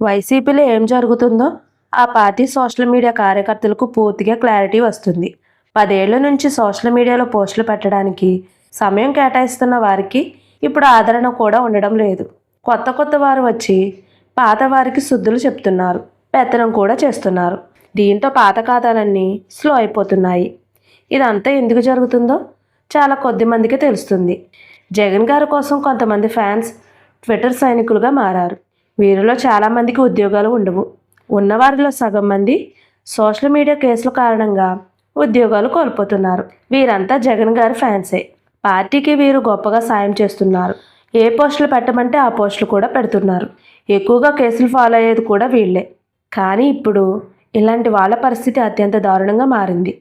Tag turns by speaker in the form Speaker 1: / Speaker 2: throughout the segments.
Speaker 1: వైసీపీలో ఏం జరుగుతుందో ఆ పార్టీ సోషల్ మీడియా కార్యకర్తలకు పూర్తిగా క్లారిటీ వస్తుంది. పదేళ్ళ నుంచి సోషల్ మీడియాలో పోస్టులు పెట్టడానికి సమయం కేటాయిస్తున్న వారికి ఇప్పుడు ఆదరణ కూడా ఉండడం లేదు. కొత్త కొత్త వారు వచ్చి పాత వారికి శుద్ధులు చెప్తున్నారు. పెత్తనం కూడా చేస్తున్నారు. దీంతో పాత ఖాతాలన్నీ స్లో అయిపోతున్నాయి. ఇదంతా ఎందుకు జరుగుతుందో చాలా కొద్ది మందికి తెలుస్తుంది. జగన్ గారి కోసం కొంతమంది ఫ్యాన్స్ ట్విట్టర్ సైనికులుగా మారారు. వీరిలో చాలామందికి ఉద్యోగాలు ఉండవు. ఉన్నవారిలో సగం మంది సోషల్ మీడియా కేసుల కారణంగా ఉద్యోగాలు కోల్పోతున్నారు. వీరంతా జగన్ గారి ఫ్యాన్సే. పార్టీకి వీరు గొప్పగా సాయం చేస్తున్నారు. ఏ పోస్టులు పెట్టమంటే ఆ పోస్టులు కూడా పెడుతున్నారు. ఎక్కువగా కేసులు ఫాలో అయ్యేది కూడా వీళ్ళే. కానీ ఇప్పుడు ఇలాంటి వాళ్ళ పరిస్థితి అత్యంత దారుణంగా మారింది.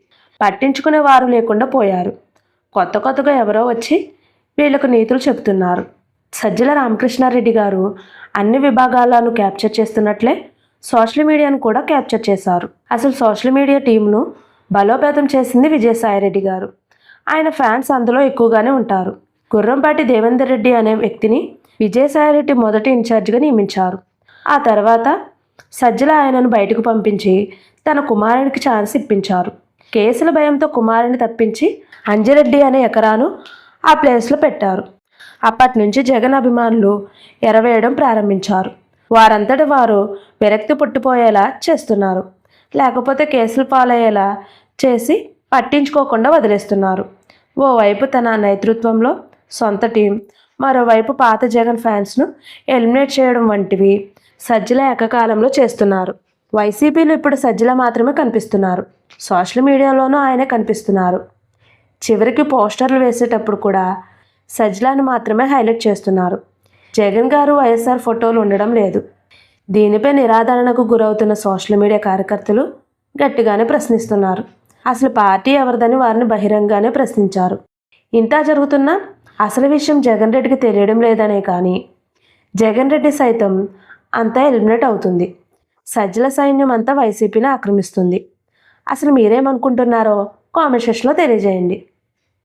Speaker 1: పట్టించుకునే వారు లేకుండా పోయారు. కొత్త కొత్తగా ఎవరో వచ్చి వీళ్ళకు నీతులు చెప్తున్నారు సజ్జల రామకృష్ణారెడ్డి గారు అన్ని విభాగాలను క్యాప్చర్ చేస్తున్నట్లే సోషల్ మీడియాను కూడా క్యాప్చర్ చేశారు. అసలు సోషల్ మీడియా టీంను బలోపేతం చేసింది విజయసాయిరెడ్డి గారు. ఆయన ఫ్యాన్స్ అందులో ఎక్కువగానే ఉంటారు. గుర్రంపాటి దేవేందర్ రెడ్డి అనే వ్యక్తిని విజయసాయిరెడ్డి మొదటి ఇన్ఛార్జిగా నియమించారు. ఆ తర్వాత సజ్జల ఆయనను బయటకు పంపించి తన కుమారునికి ఛాన్స్ ఇప్పించారు. కేసుల భయంతో కుమారుని తప్పించి అంజిరెడ్డి అనే ఎకరాను ఆ ప్లేస్లో పెట్టారు. అప్పటి నుంచి జగన్ అభిమానులు ఎరవేయడం ప్రారంభించారు. వారంతటి వారు విరక్తి పుట్టిపోయేలా చేస్తున్నారు. లేకపోతే కేసులు పాలయ్యేలా చేసి పట్టించుకోకుండా వదిలేస్తున్నారు. ఓవైపు తన నేతృత్వంలో సొంత టీం మరోవైపు పాత జగన్ ఫ్యాన్స్ను ఎలిమినేట్ చేయడం వంటివి సజ్జల ఏకకాలంలో చేస్తున్నారు. వైసీపీలో ఇప్పుడు సజ్జల మాత్రమే కనిపిస్తున్నారు. సోషల్ మీడియాలోనూ ఆయనే కనిపిస్తున్నారు. చివరికి పోస్టర్లు వేసేటప్పుడు కూడా సజ్లాను మాత్రమే హైలైట్ చేస్తున్నారు. జగన్ గారు వైఎస్ఆర్ ఫోటోలు ఉండడం లేదు. దీనిపై నిరాదరణకు గురవుతున్న సోషల్ మీడియా కార్యకర్తలు గట్టిగానే ప్రశ్నిస్తున్నారు. అసలు పార్టీ ఎవరిదని వారిని బహిరంగానే ప్రశ్నించారు. ఇంత జరుగుతున్నా అసలు విషయం జగన్ రెడ్డికి తెలియడం లేదనే కానీ జగన్ రెడ్డి సైతం అంతా ఎలిమినేట్ అవుతుంది. సజ్జల సైన్యం అంతా వైసీపీని ఆక్రమిస్తుంది. అసలు మీరేమనుకుంటున్నారో కామెంట్ సెక్షన్లో తెలియజేయండి.